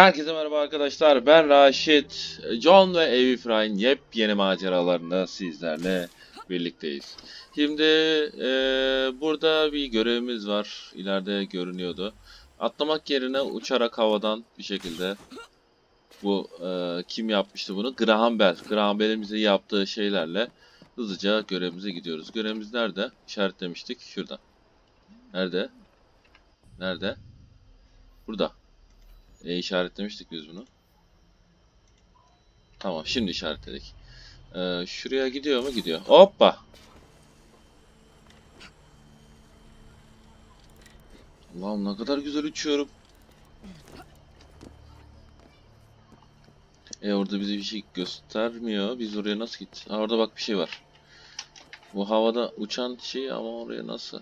Herkese merhaba arkadaşlar. Ben Raşit. John ve Evi Fray'ın yepyeni maceralarında sizlerle birlikteyiz. Şimdi eee, burada bir görevimiz var. İleride görünüyordu. Atlamak yerine uçarak havadan bir şekilde bu eee, kim yapmıştı bunu? Graham Bell. Graham Bell'in bize yaptığı şeylerle hızlıca görevimize gidiyoruz. Görevimiz nerede? İşaretlemiştik. Şurada. Nerede? Nerede? Burada. E işaretlemiştik biz bunu. Tamam şimdi işaretledik. Ee, şuraya gidiyor mu? Gidiyor. Hoppa. Allah'ım ne kadar güzel uçuyorum. E orada bize bir şey göstermiyor. Biz oraya nasıl git? Ha orada bak bir şey var. Bu havada uçan şey ama oraya nasıl?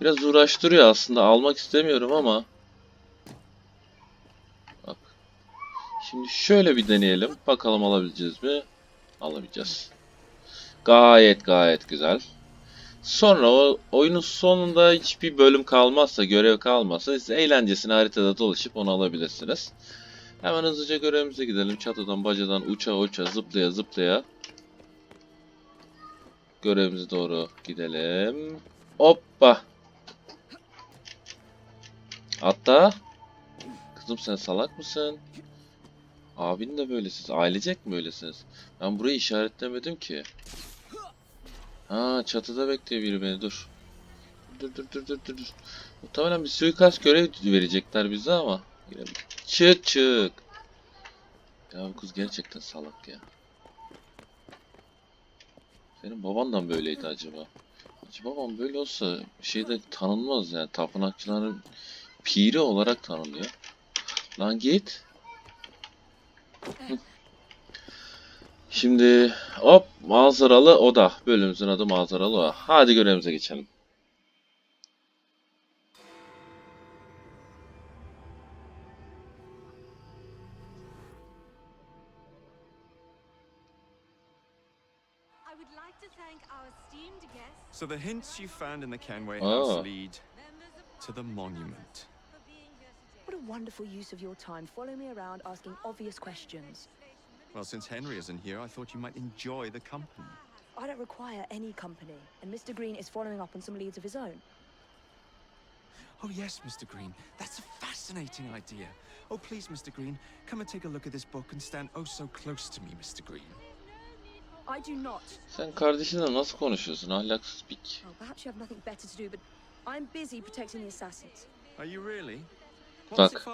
Biraz uğraştırıyor aslında. Almak istemiyorum ama. Şimdi şöyle bir deneyelim. Bakalım alabileceğiz mi? Alabileceğiz. Gayet gayet güzel. Sonra o oyunun sonunda hiçbir bölüm kalmazsa, görev kalmazsa siz eğlencesine haritada dolaşıp onu alabilirsiniz. Hemen hızlıca görevimize gidelim. Çatıdan bacadan uça uça zıplaya zıplaya görevimize doğru gidelim. Hoppa. Hatta kızım sen salak mısın? Abin de böyle siz ailecek mi böylesiniz? Ben burayı işaretlemedim ki. Ha çatıda bekliyor biri beni dur. Dur dur dur dur dur. Muhtemelen bir suikast görev verecekler bize ama. Bir çık çık. Ya bu kız gerçekten salak ya. Senin baban da mı böyleydi acaba? Acaba babam böyle olsa şeyde tanınmaz yani tapınakçıların piri olarak tanınıyor. Lan git. Şimdi hop manzaralı oda. Bölümümüzün adı manzaralı oda. Hadi görevimize geçelim. I would like to thank our esteemed guests, So the hints you found in the Kenway Oh. house lead to the monument. Wonderful use of your time following me around asking obvious questions. Well, since Henry isn't here, I thought you might enjoy the company. I don't require any company, and Mr. Green is following up on some leads of his own. Oh, yes, Mr. Green. That's a fascinating idea. Oh, please, Mr. Green, come and take a look at this book and stand oh so close to me, Mr. Green. I do not. Sen kardeşinle nasıl konuşuyorsun? Ahlaksız pik. Oh, perhaps you have nothing better to do, but I'm busy protecting the assassins. Are you really? Bak.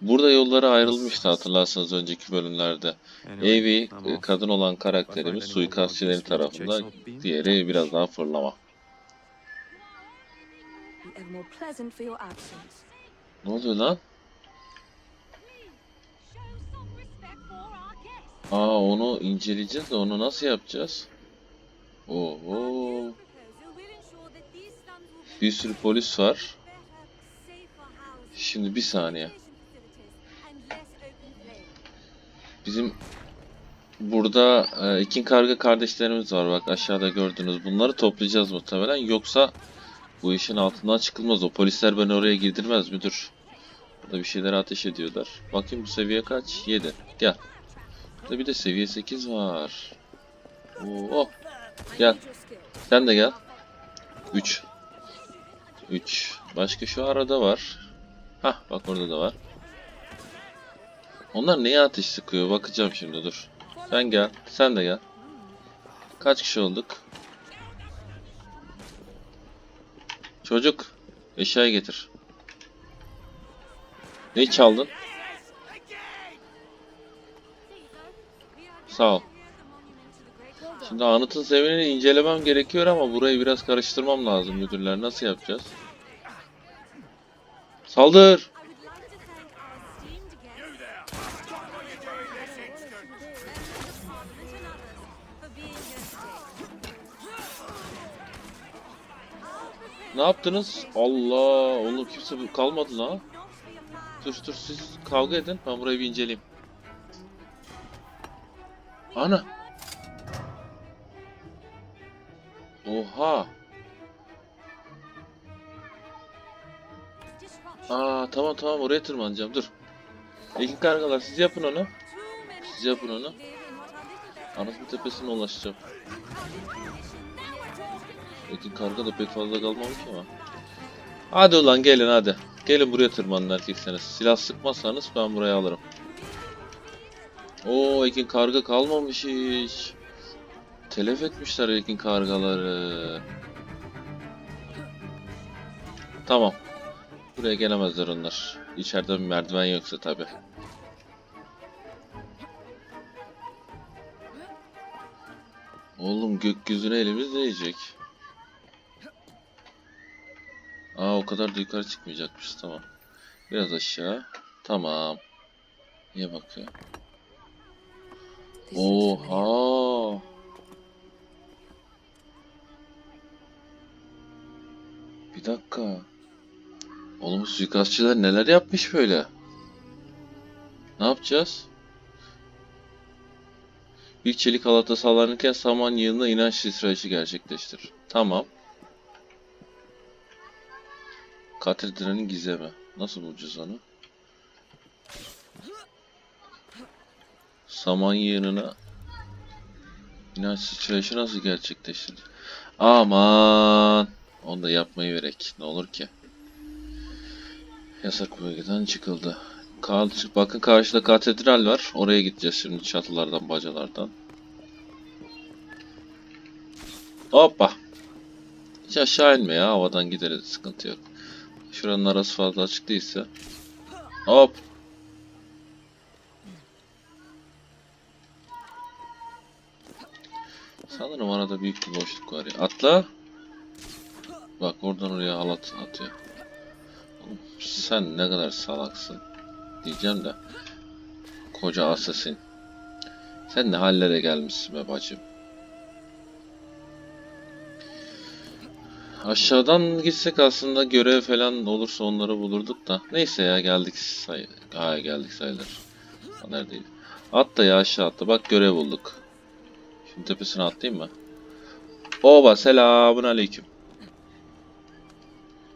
Burada yolları ayrılmıştı hatırlarsanız önceki bölümlerde. E, off. kadın olan karakterimiz suikastçilerin to tarafından, diğeri biraz daha fırlama. Ne oluyor lan? Aa onu inceleyeceğiz de onu nasıl yapacağız? Oo, bir sürü polis var. Şimdi bir saniye. Bizim burada e, ikin karga kardeşlerimiz var bak aşağıda gördünüz. Bunları toplayacağız muhtemelen. Yoksa bu işin altından çıkılmaz. O polisler beni oraya girdirmez müdür. Burada bir şeyler ateş ediyorlar. Bakayım bu seviye kaç? 7. Gel. Burada bir de seviye 8 var. Oo. Gel. Sen de gel. 3. 3. Başka şu arada var. Hah bak orada da var. Onlar neye ateş sıkıyor? Bakacağım şimdi dur. Sen gel. Sen de gel. Kaç kişi olduk? Çocuk. Eşyayı getir. Neyi çaldın? Sağ ol. Şimdi anıtın zeminini incelemem gerekiyor ama burayı biraz karıştırmam lazım müdürler. Nasıl yapacağız? Saldır! Ne yaptınız? Allah! Oğlum kimse kalmadı lan. Dur dur siz kavga edin. Ben burayı bir inceleyeyim. Ana! Oha! Aa tamam tamam oraya tırmanacağım dur. Ekin kargalar siz yapın onu. Siz yapın onu. Anasının tepesine ulaşacağım. Ekin karga da pek fazla kalmamış ama. Hadi ulan gelin hadi. Gelin buraya tırmanın erkekseniz. Silah sıkmazsanız ben buraya alırım. Oo Ekin karga kalmamış hiç. Telef etmişler Ekin kargaları. Tamam. Buraya gelemezler onlar. İçeride bir merdiven yoksa tabi. Oğlum gökyüzüne elimiz değecek. Aa o kadar da yukarı çıkmayacakmış tamam. Biraz aşağı. Tamam. Niye familiar. Oha. Bir dakika. Oğlum suikastçılar neler yapmış böyle? Ne yapacağız? Bir çelik halata sallanırken saman yığınına inanç sıçrayışı gerçekleştir. Tamam. Katedralin gizemi. Nasıl bulacağız onu? Saman yığınına inanç sıçrayışı nasıl gerçekleştir? Aman! Onu da yapmayı verek. Ne olur ki? Yasak bölgeden çıkıldı. Kal bakın karşıda katedral var. Oraya gideceğiz şimdi çatılardan, bacalardan. Hoppa. Hiç aşağı inme ya. Havadan gideriz. Sıkıntı yok. Şuranın arası fazla açık değilse. Hop. Sanırım arada büyük bir boşluk var ya. Atla. Bak oradan oraya halat atıyor. Sen ne kadar salaksın. Diyeceğim de. Koca asasin. Sen ne hallere gelmişsin be bacım. Aşağıdan gitsek aslında görev falan olursa onları bulurduk da. Neyse ya geldik say ha, geldik sayılır. Neredeydi? Atla ya aşağı atla. Bak görev bulduk. Şimdi tepesine atlayayım mı? Oba selamun aleyküm.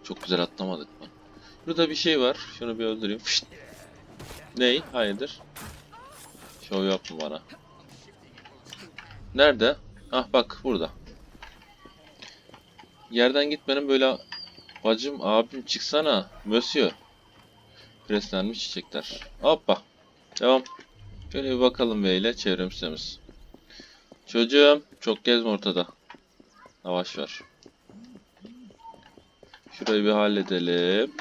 Çok güzel atlamadık? Burada bir şey var. Şunu bir öldüreyim. Fışt. Ney? Hayırdır? Şov yapma bana. Nerede? Ah bak burada. Yerden gitmenin böyle bacım abim çıksana. Monsieur. Preslenmiş çiçekler. Hoppa. Devam. Şöyle bir bakalım beyle çevremiz temiz. Çocuğum çok gezme ortada. Yavaş ver. Şurayı bir halledelim.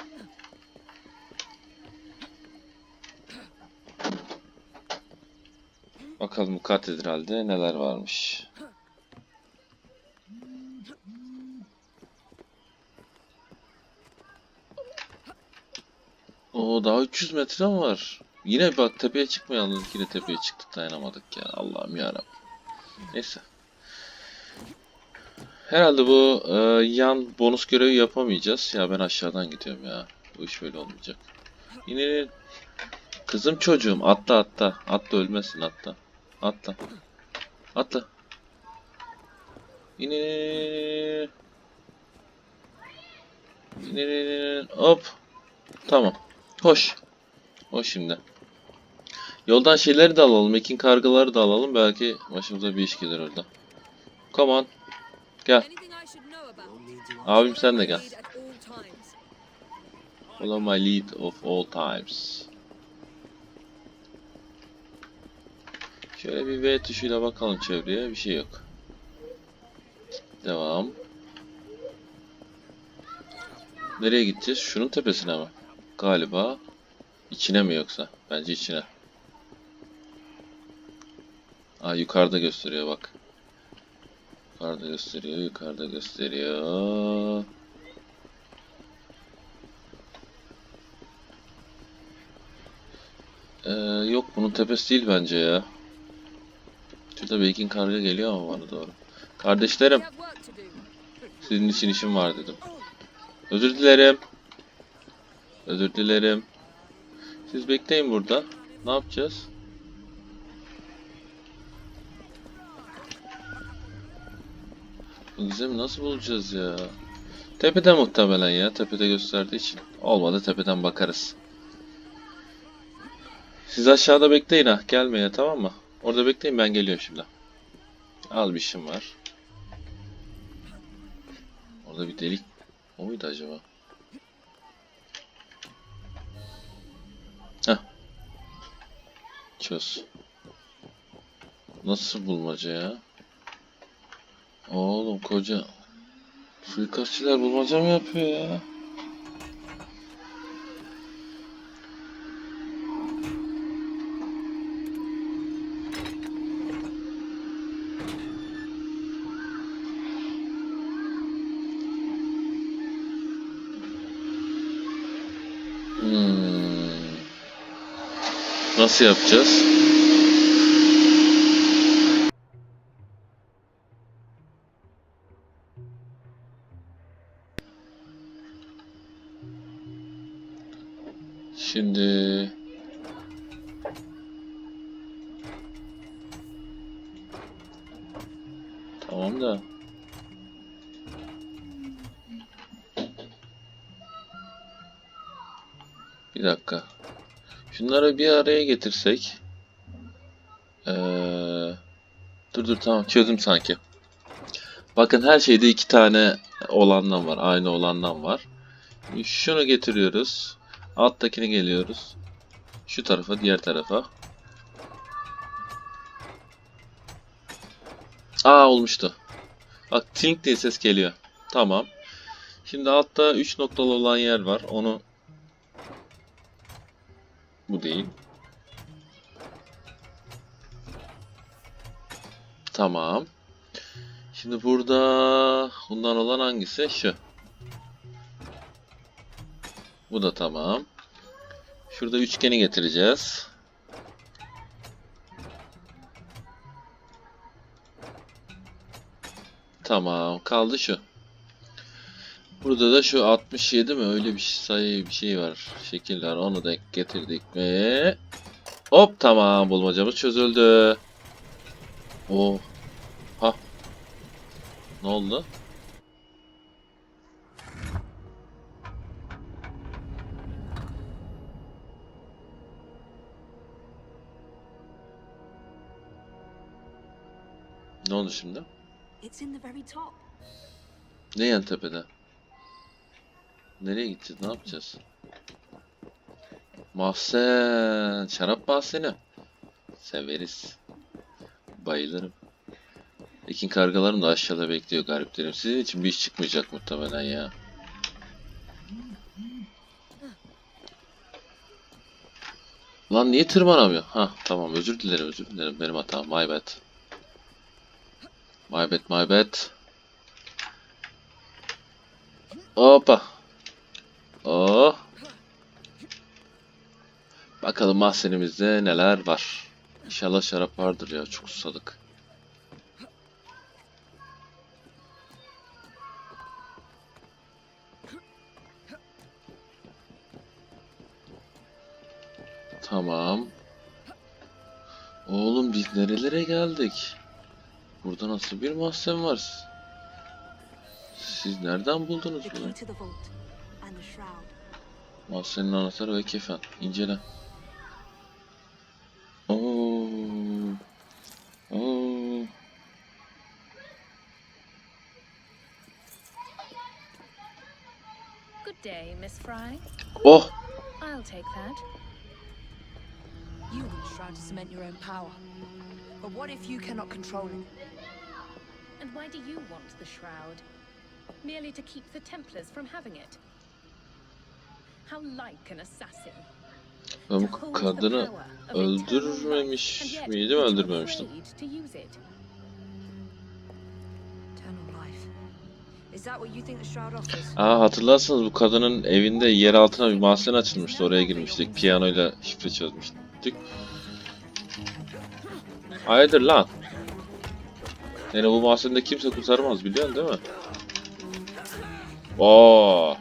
Bakalım bu katedralde neler varmış. Oo daha 300 metre var? Yine bak tepeye çıkmayalım. Yine tepeye çıktık dayanamadık ya. Allah'ım yarabbim. Neyse. Herhalde bu e, yan bonus görevi yapamayacağız. Ya ben aşağıdan gidiyorum ya. Bu iş böyle olmayacak. Yine kızım çocuğum atla atla. Atla ölmesin atla. Atla. Atla. Yine Yine hop. Tamam. Hoş. Hoş şimdi. Yoldan şeyleri de alalım. Ekin kargaları da alalım. Belki başımıza bir iş gelir orada. Come on. Gel. Abim sen de gel. Follow my lead of all times. Şöyle bir V tuşuyla bakalım çevreye. Bir şey yok. Devam. Nereye gideceğiz? Şunun tepesine mi? Galiba. İçine mi yoksa? Bence içine. Aa yukarıda gösteriyor bak. Yukarıda gösteriyor, yukarıda gösteriyor. Ee, yok bunun tepesi değil bence ya. Şurada Ekin karga geliyor ama bana doğru. Kardeşlerim, sizin için işim var dedim. Özür dilerim. Özür dilerim. Siz bekleyin burada. Ne yapacağız? Bu gizemi nasıl bulacağız ya? Tepede muhtemelen ya. Tepede gösterdiği için. Olmadı tepeden bakarız. Siz aşağıda bekleyin ha. Gelmeye tamam mı? Orada bekleyin ben geliyorum şimdi. Al bir işim var. Orada bir delik. O muydu acaba? Heh. Çöz. Nasıl bulmaca ya? Oğlum koca suikastçiler bulmaca mı yapıyor ya? Nasıl yapacağız? Şimdi Tamam da Bir dakika. Şunları bir araya getirsek. Ee, dur dur tamam çözdüm sanki. Bakın her şeyde iki tane olandan var. Aynı olandan var. Şunu getiriyoruz. Alttakini geliyoruz. Şu tarafa, diğer tarafa. Aa olmuştu. Bak tink diye ses geliyor. Tamam. Şimdi altta 3 noktalı olan yer var. Onu bu değil. Tamam. Şimdi burada bundan olan hangisi? Şu. Bu da tamam. Şurada üçgeni getireceğiz. Tamam. Kaldı şu. Burada da şu 67 mi? Öyle bir sayı bir şey var. Şekil var. Onu da getirdik mi? Hop tamam. Bulmacamız çözüldü. O. Ha. Ne oldu? Ne oldu şimdi? Ne yan tepede? Nereye gideceğiz? Ne yapacağız? Mahzen. Şarap mahzeni. Severiz. Bayılırım. Ekin kargalarım da aşağıda bekliyor gariplerim. Sizin için bir iş çıkmayacak muhtemelen ya. Lan niye tırmanamıyor? Ha tamam özür dilerim özür dilerim benim hatam my bad. My bad my bad. Hoppa. Oh. Bakalım mahzenimizde neler var. İnşallah şarap vardır ya. Çok susadık. Tamam. Oğlum biz nerelere geldik? Burada nasıl bir mahzen var? Siz nereden buldunuz bunu? Key to the vault and the shroud. Mahzenin anahtarı ve kefen. İncele. Oo. Oo. Good day, Miss Fry. Oh. I'll take that. You want the shroud to cement your own power. But what if you cannot control it? And why do you want the shroud? Merely to keep the Templars from having it? How like an assassin. Ben To bu kadını öldürmemiş miydim? Öldürmemiştim. Aa hatırlarsanız bu kadının evinde yer altına bir mahzen açılmıştı. Oraya girmiştik. Piyanoyla şifre çözmüştük. Hayırdır lan? Yani bu mahzende kimse kurtarmaz biliyorsun değil mi? Oo.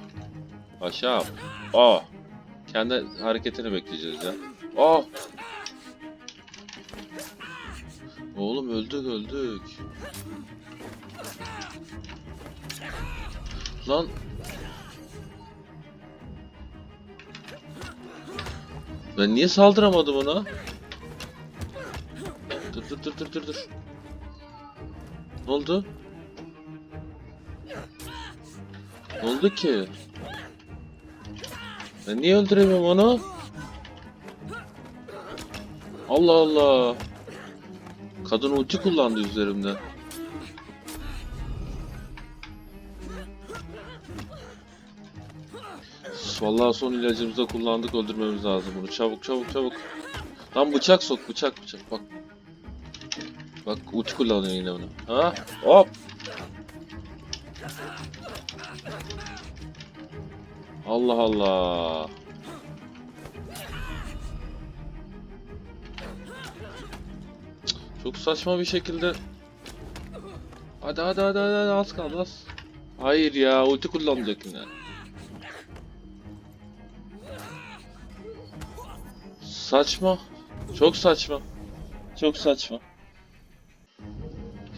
Paşam. Oo. Kendi hareketini bekleyeceğiz ya. Oo. Oğlum öldük öldük. Lan. Ben niye saldıramadım ona? Dur dur dur dur dur dur. Ne oldu? Ne oldu ki? Niye öldüremiyorum onu? Allah Allah. Kadın ulti kullandı üzerimde. Vallahi son ilacımızı da kullandık öldürmemiz lazım bunu. Çabuk çabuk çabuk. Lan bıçak sok bıçak bıçak bak. Bak ulti kullanıyor yine onu. Ha? Hop. Allah Allah. Çok saçma bir şekilde. Hadi hadi hadi hadi, hadi az kaldı az. Hayır ya ulti kullanacak yine. Saçma. Çok saçma. Çok saçma.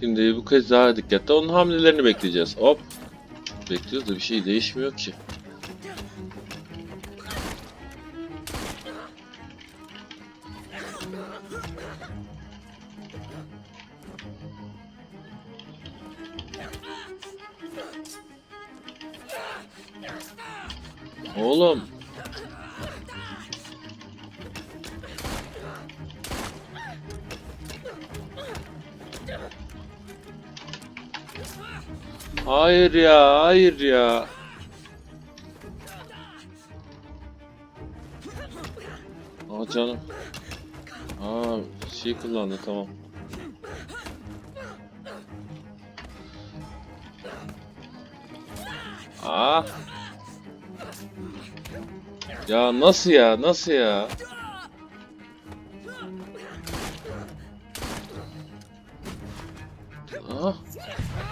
Şimdi bu kez daha dikkatli. Onun hamlelerini bekleyeceğiz. Hop. Bekliyoruz da bir şey değişmiyor ki. Oğlum. Hayır ya, hayır ya. Aa canım. Aa şey kullandı tamam. Aa. Ya nasıl ya? Nasıl ya? Aa.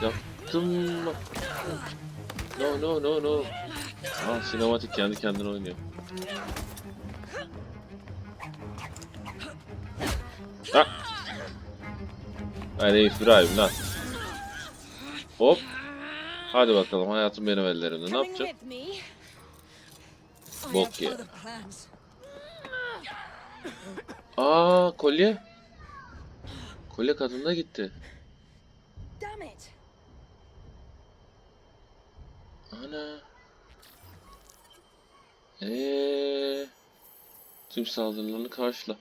Yaptım. No no no no. Aa sinematik kendi kendine oynuyor. Ha. Hadi İbrahim lan. Hop. Hadi bakalım hayatım benim ellerimde. Ne yapacağım? Bok ya. Aa kolye. Kolye kadında gitti. Ana. Eee. Tüm saldırılarını karşıla.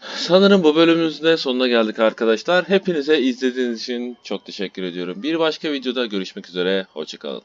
Sanırım bu bölümümüzün de sonuna geldik arkadaşlar. Hepinize izlediğiniz için çok teşekkür ediyorum. Bir başka videoda görüşmek üzere. Hoşçakalın.